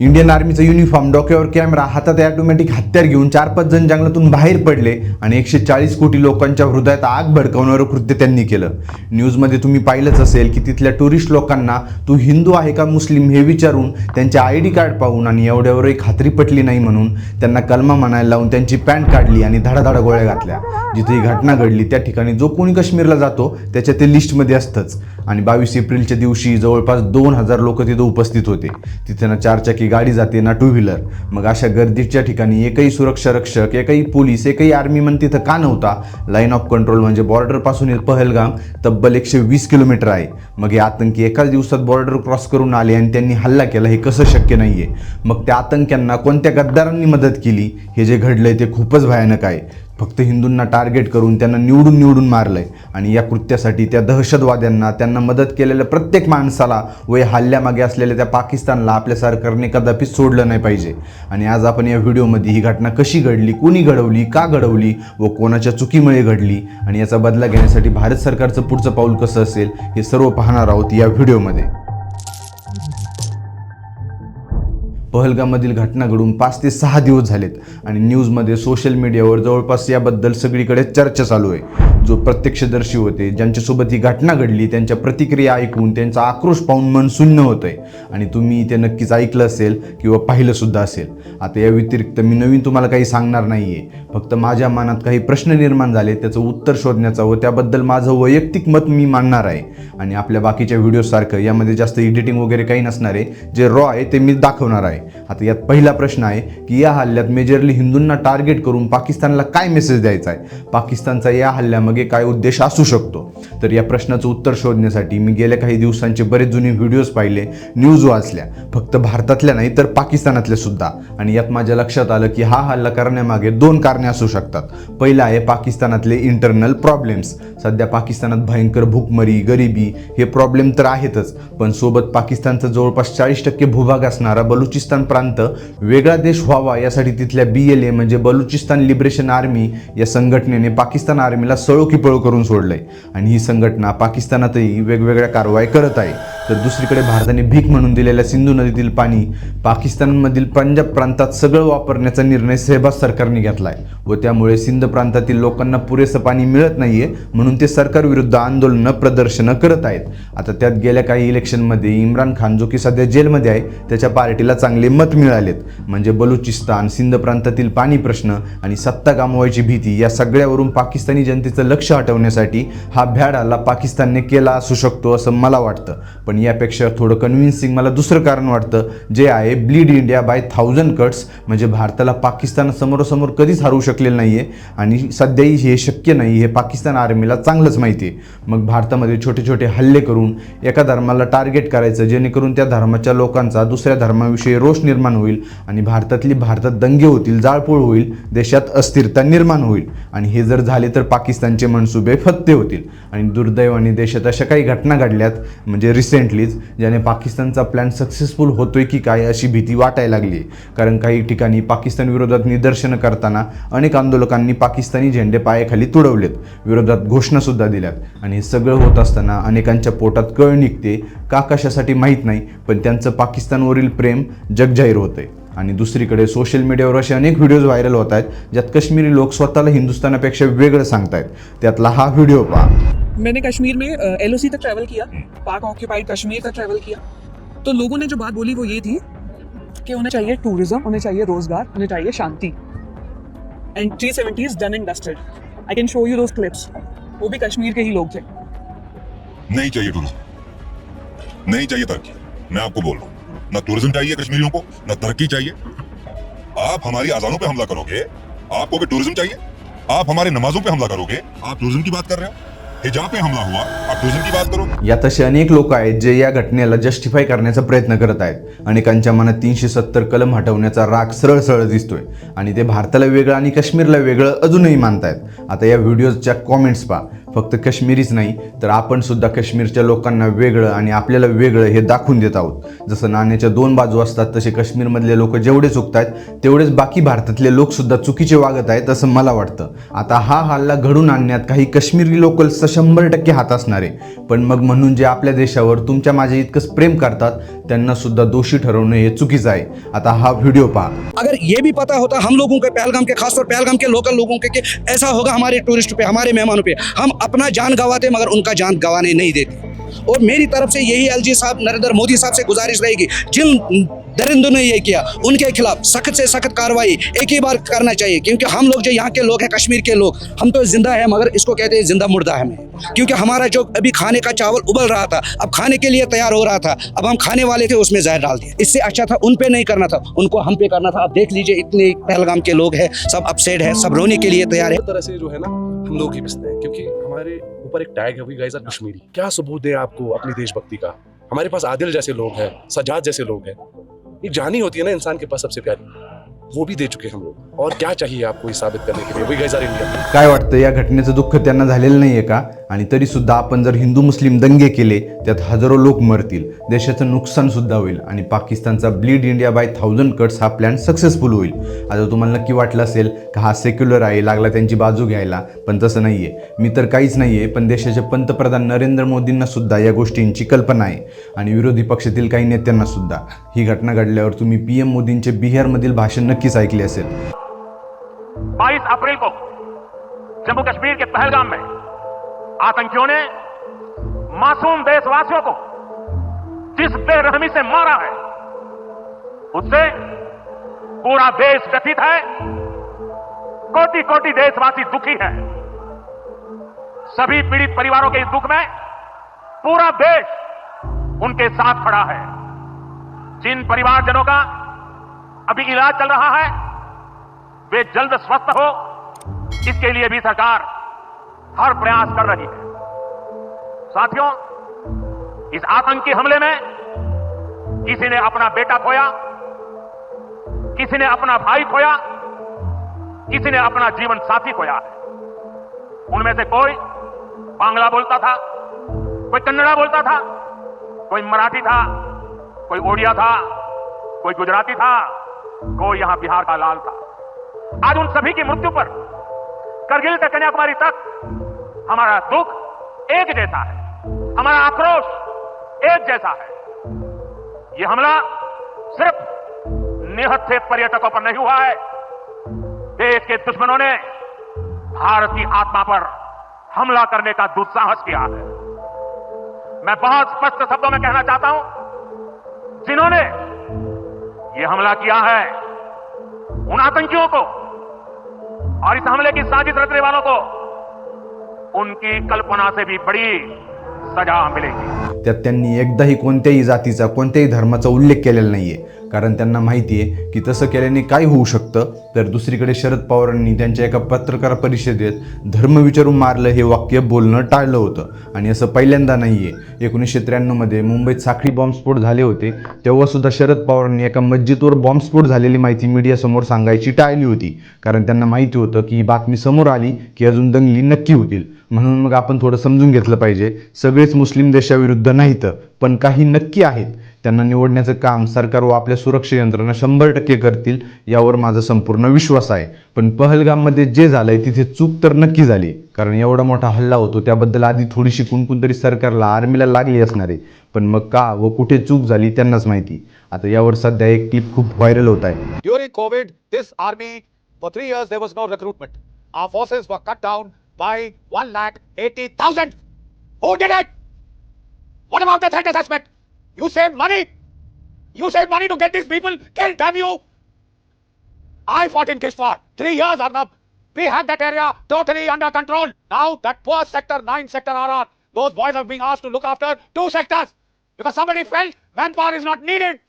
Indian आर्मीचा uniform डोक्यावर camera हातात ऑटोमॅटिक हत्यार घेऊन चार पाच जण जंगलातून बाहेर पडले आणि एकशे चाळीस कोटी लोकांच्या हृदयात आग भडकवणारं कृत्य त्यांनी केलं. न्यूजमध्ये तुम्ही पाहिलंच असेल की तिथल्या टुरिस्ट लोकांना तू हिंदू आहे का मुस्लिम? हे विचारून त्यांचे आय डी कार्ड पाहून आणि एवढ्यावरही खात्री पटली नाही म्हणून त्यांना कलमा म्हणायला लावून त्यांची पॅन्ट काढली आणि धडाधडा गोळ्या घातल्या. जिथे ही घटना घडली त्या ठिकाणी जो कोणी काश्मीरला जातो त्याच्या ते लिस्टमध्ये असतंच. आणि बावीस एप्रिलच्या दिवशी जवळपास दोन हजार लोक तिथं उपस्थित होते. तिथे ना चारचाकी गाडी जाते ना टू व्हीलर मग अशा गर्दीच्या ठिकाणी एकही सुरक्षा रक्षक एकही पोलीस एकही आर्मी मन तिथं का नव्हता? लाईन ऑफ कंट्रोल म्हणजे बॉर्डरपासून पहलगाम तब्बल एकशे वीस किलोमीटर आहे. मग हे आतंकी एकाच दिवसात बॉर्डर क्रॉस करून आले आणि त्यांनी हल्ला केला हे कसं शक्य नाही आहे मग त्या आतंक्यांना कोणत्या गद्दारांनी मदत केली? हे जे घडलंय ते खूपच भयानक आहे. फक्त हिंदूंना टार्गेट करून त्यांना निवडून निवडून मारलं आहे आणि या कृत्यासाठी त्या दहशतवाद्यांना त्यांना मदत केलेल्या प्रत्येक माणसाला व या हल्ल्यामागे असलेल्या त्या पाकिस्तानला आपल्या सरकारने कदापिच सोडलं नाही पाहिजे. आणि आज आपण या व्हिडिओमध्ये ही घटना कशी घडली कोणी घडवली का घडवली व कोणाच्या चुकीमुळे घडली आणि याचा बदला घेण्यासाठी भारत सरकारचं पुढचं पाऊल कसं असेल हे सर्व पाहणार आहोत या व्हिडिओमध्ये. पहलगाममधील घटना घडून पाच ते सहा दिवस झालेत आणि न्यूजमध्ये सोशल मीडियावर जवळपास याबद्दल सगळीकडे चर्चा चालू आहे. जो प्रत्यक्षदर्शी होते ज्यांच्यासोबत ही घटना घडली त्यांच्या प्रतिक्रिया ऐकून त्यांचा आक्रोश पाहून मन शून्य होतंय. आणि तुम्ही ते नक्कीच ऐकलं असेल किंवा पाहिलं सुद्धा असेल. आता या व्यतिरिक्त मी नवीन तुम्हाला काही सांगणार नाही आहे फक्त माझ्या मनात काही प्रश्न निर्माण झाले त्याचं उत्तर शोधण्याचा व त्याबद्दल माझं वैयक्तिक मत मी मांडणार आहे. आणि आपल्या बाकीच्या व्हिडिओसारखं यामध्ये जास्त एडिटिंग वगैरे काही नसणार आहे. जे रॉ आहे ते मी दाखवणार आहे. आता यात पहिला प्रश्न आहे की या हल्ल्यात मेजरली हिंदूंना टार्गेट करून पाकिस्तानला काय मेसेज द्यायचा आहे? पाकिस्तानचा या हल्ल्यामागे काय उद्देश असू शकतो? तर या प्रश्नाचं उत्तर शोधण्यासाठी मी गेल्या काही दिवसांचे बरेच जुने व्हिडिओज पाहिले न्यूज वाचल्या. फक्त भारतातल्या नाही तर पाकिस्तानातल्या सुद्धा. आणि यात माझ्या लक्षात आलं की हा हल्ला करण्यामागे दोन कारणे असू शकतात. पहिलं आहे पाकिस्तानातले इंटरनल प्रॉब्लेम्स सध्या पाकिस्तानात भयंकर भूकमरी गरिबी हे प्रॉब्लेम तर आहेतच. पण सोबत पाकिस्तानचा जवळपास चाळीस टक्के भूभाग असणारा बलुचिस्तान प्रांत वेगळा देश व्हावा यासाठी तिथल्या बी एल ए म्हणजे बलुचिस्तान लिबरेशन आर्मी या संघटनेने पाकिस्तान आर्मीला सळो करून सोडलंय. आणि ही संघटना पाकिस्तानातही वेगवेगळ्या कारवाई करत आहे. तर दुसरीकडे भारताने भीक म्हणून दिलेल्या सिंधू नदीतील पाणी पाकिस्तानमधील पंजाब प्रांतात सगळं वापरण्याचा निर्णय सेहबाज सरकारने घेतलाय व त्यामुळे सिंध प्रांतातील लोकांना पुरेसं पाणी मिळत नाहीये म्हणून ते सरकारविरुद्ध आंदोलनं प्रदर्शनं करत आहेत. आता त्यात गेल्या काही इलेक्शनमध्ये इम्रान खान जो की सध्या जेलमध्ये आहे त्याच्या पार्टीला चांगले मत मिळालेत. म्हणजे बलुचिस्तान सिंध प्रांतातील पाणी प्रश्न आणि सत्ता गमावायची भीती या सगळ्यावरून पाकिस्तानी जनतेचं लक्ष हटवण्यासाठी हा भ्याड हल्ला पाकिस्तानने केला असू शकतो असं मला वाटतं. पण यापेक्षा थोडं कन्व्हिन्सिंग मला दुसरं कारण वाटतं जे आहे bleed India by thousand cuts म्हणजे भारताला पाकिस्तान समोरासमोर कधीच हरवू शकलेलं नाही आहे आणि सध्याही हे शक्य नाही हे पाकिस्तान आर्मीला चांगलंच माहिती आहे मग भारतामध्ये छोटे छोटे हल्ले करून एका धर्माला टार्गेट करायचं जेणेकरून त्या धर्माच्या लोकांचा दुसऱ्या धर्माविषयी रोष निर्माण होईल आणि भारतातली भारतात दंगे होतील जाळपोळ होईल देशात अस्थिरता निर्माण होईल. आणि हे जर झाले तर पाकिस्तानचे मनसुबे फत्ते होतील. आणि दुर्दैवाने देशात अशा काही घटना घडल्यात म्हणजे रिसेंटलीच ज्याने पाकिस्तानचा प्लॅन सक्सेसफुल होतोय की काय अशी भीती वाटायला लागली. कारण काही ठिकाणी पाकिस्तान विरोधात निदर्शनं करताना अनेक आंदोलकांनी पाकिस्तानी झेंडे पायाखाली तुडवलेत. विरोधात घोषणासुद्धा दिल्यात. आणि हे सगळं होत असताना अनेकांच्या पोटात कळ निघते. का कशासाठी माहीत नाही पण त्यांचं पाकिस्तानवरील प्रेम जगजाहीर होतंय आणि दुसरीकडे सोशल मीडियावर असे अनेक व्हिडिओज व्हायरल होत आहेत ज्यात काश्मीरी लोक स्वतःला हिंदुस्थानापेक्षा वेगळं सांगतायत. त्यातला हा व्हिडिओ पहा. मैंने कश्मीर में एल तक ट्रैवल किया पाक ऑक्यूपाइड कश्मीर तक ट्रैवल किया। तो लोगों ने जो बात बोली वो ये थी कि उन्हें चाहिए टूरिज्म उन्हें चाहिए रोजगार उन्हें चाहिए शांति। And three seventy is done and dusted I can show you those clips वो भी कश्मीर के ही लोग थे। नहीं चाहिए टूरिज्म नहीं चाहिए तरक्की मैं आपको बोल रहा हूँ। न टूरिज्म चाहिए कश्मीरियों को न तरक्की चाहिए। आप हमारी आजानों पे हमला करोगे आपको भी टूरिज्म चाहिए। आप हमारे नमाजों पे हमला करोगे आप टूरिज्म की बात कर रहे हो। हिजाब पे हमला हुआ आप टूरिज्म की बात करो। यात असे अनेक लोक आहेत जे या घटनेला जस्टिफाय करण्याचा प्रयत्न करत आहेत अनेकांच्या मनात तीनशे सत्तर कलम हटवण्याचा राग सरळ सरळ दिसतोय. आणि ते भारताला वेगळं आणि काश्मीरला वेगळं अजूनही मानतायत. आता या व्हिडिओजच्या कॉमेंट्स पहा. फक्त काश्मीरीच नाही तर आपण सुद्धा काश्मीरच्या लोकांना वेगळं आणि आपल्याला वेगळं हे दाखवून देत आहोत. जसं नाण्याच्या दोन बाजू असतात तसे काश्मीरमधले लोक जेवढे चुकत आहेत तेवढेच बाकी भारतातले लोक सुद्धा चुकीचे वागत आहेत असं मला वाटतं. आता हा हल्ला घडून आणण्यात काही काश्मीरी लोकल्सचा शंभर टक्के हात असणार आहे. पण मग म्हणून जे आपल्या देशावर तुमच्या माझ्या इतकंच प्रेम करतात त्यांना सुद्धा दोषी ठरवणं हे चुकीचं आहे. आता हा व्हिडिओ पहा. अगर ये भी पता होता हम लोगों के पहलगाम के खासतौर पहलगाम के लोकल लोगों के कि ऐसा होगा हमारे टूरिस्ट पे हमारे मेहमानों पे। हम अपना जान गंवाते, मगर उनका जान गंवाने नहीं देते। और मेरी तरफ़ से यही एलजी साहब, नरेंद्र मोदी साहब से गुजारिश रहेगी, जिन दरिंदों ने ये किया, उनके खिलाफ सख्त से सख्त कार्रवाई एक ही बार करना चाहिए, क्योंकि हम लोग जो यहाँ के लोग हैं, कश्मीर के लोग, हम तो ज़िंदा है, मगर इसको कहते हैं ज़िंदा मुर्दा हमें। क्योंकि हमारा जो अभी खाने का चावल उबल रहा था, अब खाने के लिए तैयार हो रहा था, अब हम खाने वाले थे, उसमें जहर डाल दिया। इससे अच्छा था, उन पे नहीं करना था, उनको हम पे करना था। अब देख लीजिए, इतने पहलगाम के लोग हैं, सब अपसेट है, सब रोने के लिए तैयार है। तरह से जो है ना, हम लोग ही पिसते हैं, क्योंकि हमारे ऊपर एक टैग है वी गाइस आर कश्मीरी क्या सबूत दे आपको अपनी देशभक्ति का? हमारे पास आदिल जैसे लोग हैं सजाद जैसे लोग हैं। ये जानी होती है ना इंसान के पास सबसे प्यारी। वो भी दे चुके हैं हम लोग। और क्या चाहिए आपको ये साबित करने के लिए? वी गाइस आर इंडिया काय वाटतं या घटनेचं दुःख त्यांना झालेलं नाहीये का? आणि तरी सुद्धा आपण जर हिंदू मुस्लिम दंगे केले त्यात हजारो लोक मरतील. देशाचं नुकसान सुद्धा होईल आणि पाकिस्तानचा bleed India by thousand cuts हा प्लॅन सक्सेसफुल होईल. आता तुम्हाला नक्की वाटलं असेल का हा सेक्युलर आहे लागला त्यांची बाजू घ्यायला पण तसं नाहीये. मी तर काहीच नाहीये पण देशाचे पंतप्रधान नरेंद्र मोदींना सुद्धा या गोष्टींची कल्पना आहे आणि विरोधी पक्षातील काही नेत्यांना सुद्धा. ही घटना घडल्यावर तुम्ही पी एम मोदींचे बिहारमधील भाषण नक्कीच ऐकले असेल. 22 अप्रैल को जम्मू कश्मीर के पहलगाम में आतंकियों ने मासूम देशवासियों को जिस बेरहमी से मारा है, उससे पूरा देश व्यथित है। कोटि कोटि देशवासी दुखी है। सभी पीड़ित परिवारों के इस दुख में पूरा देश उनके साथ खड़ा है। जिन परिवारजनों का अभी इलाज चल रहा है, वे जल्द स्वस्थ हो। इसके लिए भी सरकार हर प्रयास कर रही है। साथियों, इस आतंकी हमले में किसी ने अपना बेटा खोया, किसी ने अपना भाई खोया, किसी ने अपना जीवन साथी खोया है। उनमें से कोई बांग्ला बोलता था, कोई कन्नड़ा बोलता था, कोई मराठी था, कोई ओडिया था, कोई गुजराती था, कोई यहाँ बिहार का लाल था। आज उन सभी की मृत्यु पर करगिल से कन्याकुमारी तक हमारा दुख एक जैसा है। हमारा आक्रोश एक जैसा है। यह हमला सिर्फ़ निहत्थे पर्यटकों पर नहीं हुआ है। देश के दुश्मनों ने भारत की आत्मा पर हमला करने का दुस्साहस किया है। मैं बहुत स्पष्ट शब्दों में कहना चाहता हूँ, जिन्होंने यह हमला किया है, उन आतंकियों को और इस हमले की साजिश रचने वालों को उनकी कल्पना से भी बड़ी सजा मिलेगी। त्यात त्यांनी एकदाही कोणत्याही जातीचा कोणत्याही धर्माचा उल्लेख केलेला नाहीये. कारण त्यांना माहिती आहे की तसं केल्याने काय होऊ शकतं? तर दुसरीकडे शरद पवारांनी त्यांच्या एका पत्रकार परिषदेत धर्म विचारून मारलं हे वाक्य बोलणं टाळलं होतं. आणि असं पहिल्यांदा नाही आहे एकोणीसशे त्र्याण्णवमध्ये मुंबईत साखळी बॉम्बस्फोट झाले होते. तेव्हासुद्धा शरद पवारांनी एका मस्जिदवर बॉम्बस्फोट झालेली माहिती मीडियासमोर सांगायची टाळली होती. कारण त्यांना माहिती होतं की ही बातमी समोर आली की अजून दंगली नक्की होतील. म्हणून मग आपण थोडं समजून घेतलं पाहिजे. सगळेच मुस्लिम देशाविरुद्ध नाहीत पण काही नक्की आहेत. त्यांना निवडण्याचं काम सरकार व आपल्या सुरक्षा यंत्रणा शंभर टक्के करतील यावर माझा संपूर्ण विश्वास आहे. पण पहलगाममध्ये जे झालंय तिथे चूक तर नक्की झाली. कारण एवढा मोठा हल्ला होतो त्याबद्दल आधी थोडीशी कुणकुण तरी सरकारला आर्मीला लागली असणार आहे. पण मग का व कुठे चूक झाली त्यांनाच माहिती. आता यावर सध्या एक क्लिप खूप व्हायरल होत आहे. During COVID this army for three years there was no recruitment. Our forces वर cut down by one lakh eighty thousand. Who did it? What about the threat assessment? You saved money. You saved money to get these people killed, damn you. I fought in Kishwar. Three years, Arnab. We had that area totally under control. Now that poor sector 9 sector RR, those boys are being asked to look after two sectors because somebody felt manpower is not needed.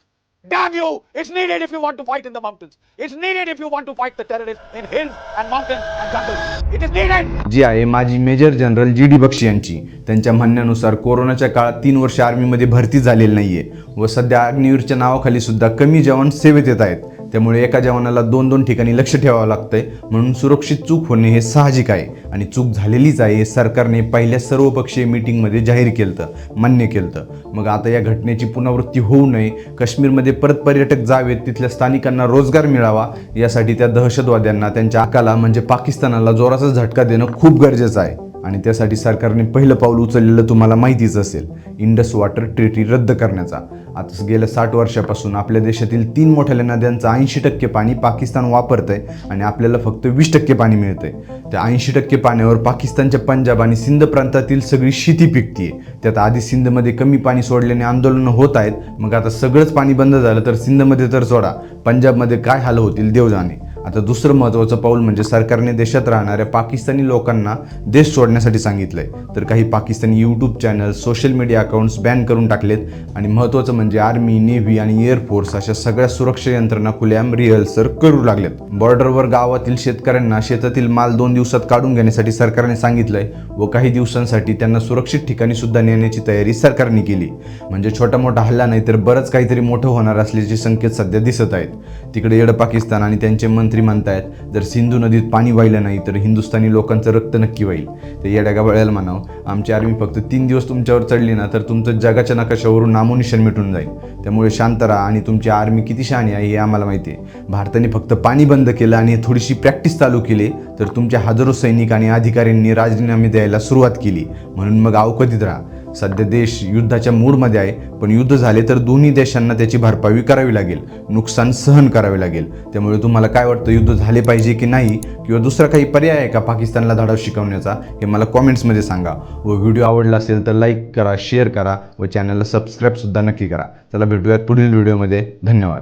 Damn you! It's needed if you want to fight in the mountains. It's needed if you want to fight the terrorists in hills and mountains and jungles. It is needed. जी आहे माजी major general G D Bakshi यांची त्यांच्या म्हणण्यानुसार कोरोनाच्या काळात तीन वर्ष आर्मीमध्ये भरती झालेली नाहीये व सध्या अग्निवीरच्या नावाखाली सुद्धा कमी जवान सेवेत येत आहेत त्यामुळे एका जवानाला दोन दोन ठिकाणी लक्ष ठेवावं लागतंय. म्हणून सुरक्षित चूक होणे हे साहजिक आहे आणि चूक झालेलीच आहे हे सरकारने पहिल्या सर्वपक्षीय मीटिंगमध्ये जाहीर केलं मान्य केलं मग आता या घटनेची पुनरावृत्ती होऊ नये काश्मीरमध्ये परत पर्यटक जावेत तिथल्या स्थानिकांना रोजगार मिळावा यासाठी त्या दहशतवाद्यांना त्यांच्या आकाला म्हणजे पाकिस्तानाला जोराचा झटका देणं खूप गरजेचं आहे. आणि त्यासाठी सरकारने पहिलं पाऊल उचललेलं तुम्हाला माहितीच असेल इंडस वॉटर ट्रीटी रद्द करण्याचा. आता गेल्या साठ वर्षापासून आपल्या देशातील तीन मोठ्या नद्यांचं ऐंशी टक्के पाणी पाकिस्तान वापरतंय आणि आपल्याला फक्त वीस टक्के पाणी मिळतंय. त्या ऐंशी टक्के पाण्यावर पाकिस्तानच्या पंजाब आणि सिंध प्रांतातील सगळी शेती पिकतीये. त्यात आधी सिंधमध्ये कमी पाणी सोडल्याने आंदोलनं होत आहेत मग आता सगळंच पाणी बंद झालं तर सिंधमध्ये तर सोडा. पंजाबमध्ये काय हाल होतील देव जाणे. आता दुसरं महत्त्वाचं पाऊल म्हणजे सरकारने देशात राहणाऱ्या पाकिस्तानी लोकांना देश सोडण्यासाठी सांगितलंय. तर काही Pakistani YouTube channel social media accounts ban करून टाकलेत. आणि महत्त्वाचं म्हणजे आर्मी नेव्ही आणि एअरफोर्स अशा सगळ्या सुरक्षा यंत्रणा खुल्याम रिहर्सल करू लागलेत. बॉर्डरवर गावातील शेतकऱ्यांना शेतातील माल दोन दिवसात काढून घेण्यासाठी सरकारने सांगितलंय व काही दिवसांसाठी त्यांना सुरक्षित ठिकाणी सुद्धा नेण्याची तयारी सरकारने केली. म्हणजे छोटा मोठा हल्ला नाही तर बरंच काहीतरी मोठं होणार असल्याचे संकेत सध्या दिसत आहेत. तिकडे येड पाकिस्तान आणि त्यांचे मंत्री म्हणतायत जर सिंधू नदीत पाणी वाहिलं नाही तर हिंदुस्थानी लोकांचं रक्त नक्की वाहील. तर येड्या गाबळ्याला म्हणावं. आमची आर्मी फक्त तीन दिवस तुमच्यावर चढली ना तर तुमचं जगाच्या नकाशावरून नामोनिशन मिटून जाईल. त्यामुळे शांत राहा आणि तुमची आर्मी किती शहाणी आहे हे आम्हाला माहिती आहे. भारताने फक्त पाणी बंद केलं आणि थोडीशी प्रॅक्टिस चालू केली तर तुमच्या हजारो सैनिक आणि अधिकाऱ्यांनी राजीनामे द्यायला सुरुवात केली. म्हणून मग अवकतीत राहा. सध्या देश युद्धाच्या मूडमध्ये आहे पण युद्ध झाले तर दोन्ही देशांना त्याची भरपाई करावी लागेल नुकसान सहन करावे लागेल. त्यामुळे तुम्हाला काय वाटतं युद्ध झाले पाहिजे की नाही किंवा दुसरा काही पर्याय आहे का पाकिस्तानला धाडा शिकवण्याचा हे मला कॉमेंट्समध्ये सांगा. व व्हिडिओ आवडला असेल तर लाईक करा शेअर करा व चॅनलला सबस्क्राईबसुद्धा नक्की करा. चला भेटूयात पुढील व्हिडिओमध्ये. धन्यवाद.